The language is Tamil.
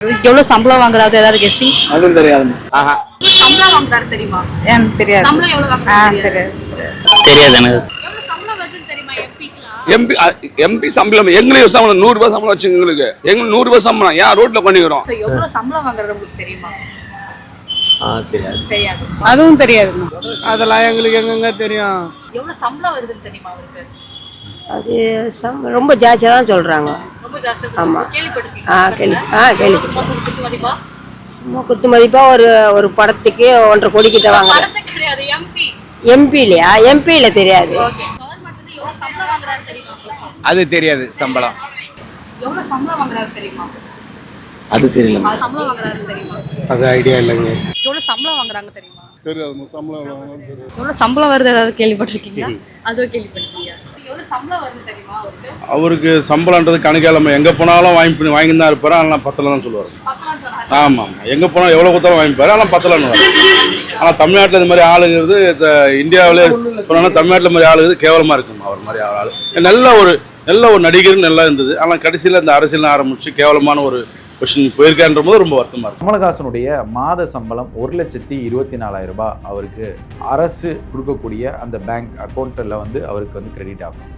எவ்வளவு சம்பளம் வாங்குறாரு ஏதாவது கெஸ்ஸிங் அதுவும் தெரியாது ஆஹா. சம்பளம் வாங்குறாரு தெரியுமா? எனக்கு தெரியாது. சம்பளம் எவ்வளவு வாங்குறாரு? தெரியாது. தெரியாது எனக்கு. எவ்வளவு சம்பளம் வருதுன்னு தெரியுமா எம்பிக்குலாம் எம்பி எம்பி சம்பளம் எங்களுக்கு சம்பளம் நூறு ரூபாய் சம்பளம் வச்சு எங்களுக்கு. எங்களுக்கு நூறு ரூபாய் சம்பளம் ஏன் ரோட்ல பண்ணிக்கிறோம்? எவ்வளவு சம்பளம் வாங்குறாரு உங்களுக்கு தெரியுமா? ஆ தெரியாது. தெரியாது. அதுவும் தெரியாது அதெல்லாம் எங்களுக்கு எங்கெங்க தெரியும்? எவ்வளவு சம்பளம் வருதுன்னு தெரியுமா அவருக்கு? அது சம் ரொம்ப ஜாஸ்தியாக தான் சொல்கிறாங்க ரொம்ப ஜாஸ்தி ஆமா. கேள்விப்பட்டிருக்கீங்களா ஆ கேள்வி ஆ கேள்வி சும்மா குத்து மதிப்பாக ஒரு ஒரு படத்துக்கு ஒன்றரை கோடி கிட்ட வாங்குறேன். எம்பி இல்லையா? எம்பியில் தெரியாது? அது தெரியாது சம்பளம். எவ்வளவு சம்பளம் வாங்குறாரு தெரியுமா? அது தெரியல. அது சம்பளம் வாங்குறாரு தெரியுமா? அது ஐடியா இல்லைங்க. எவ்வளவு சம்பளம் வாங்குறாங்க தெரியுமா? தெரியாது சம்பளம் எவ்வளோ சம்பளம் வருது ஏதாவது கேள்விப்பட்டிருக்கீங்களா? அதுவும் கேள்விப்பட்டிருக்கீங்க எவ்வளவு அவருக்கு? சம்பளம்ன்றது கணக்கே எங்கே போனாலும் வாங்கி வாங்கி தான் இருப்பார் ஆனால் பத்தலை தான் சொல்லுவார். ஆமாம் எங்கே போனால் எவ்வளோ கொடுத்தாலும் வாங்கிப்பார் ஆனால் பத்தலைன்னு ஆனால் தமிழ்நாட்டில் இந்த மாதிரி ஆளுங்கிறது இந்தியாவிலே போனால் தமிழ்நாட்டில் மாதிரி ஆளுங்கிறது கேவலமாக இருக்கும் அவர் மாதிரி ஆள். நல்ல ஒரு நல்ல ஒரு நடிகர் நல்லா இருந்தது. ஆனால் கடைசியில் இந்த அரசியல் ஆரம்பித்து கேவலமான ஒரு கொஷின் போயிருக்கான்ற போது ரொம்ப வருத்தமாக இருக்கும் கமலஹாசனுடைய மாத சம்பளம் ஒரு லட்சத்தி இருபத்தி நாலாயிரம் ரூபாய் அவருக்கு அரசு கொடுக்கக்கூடிய அந்த பேங்க் அக்கௌண்ட்டில் வந்து அவருக்கு வந்து கிரெடிட் ஆகும்.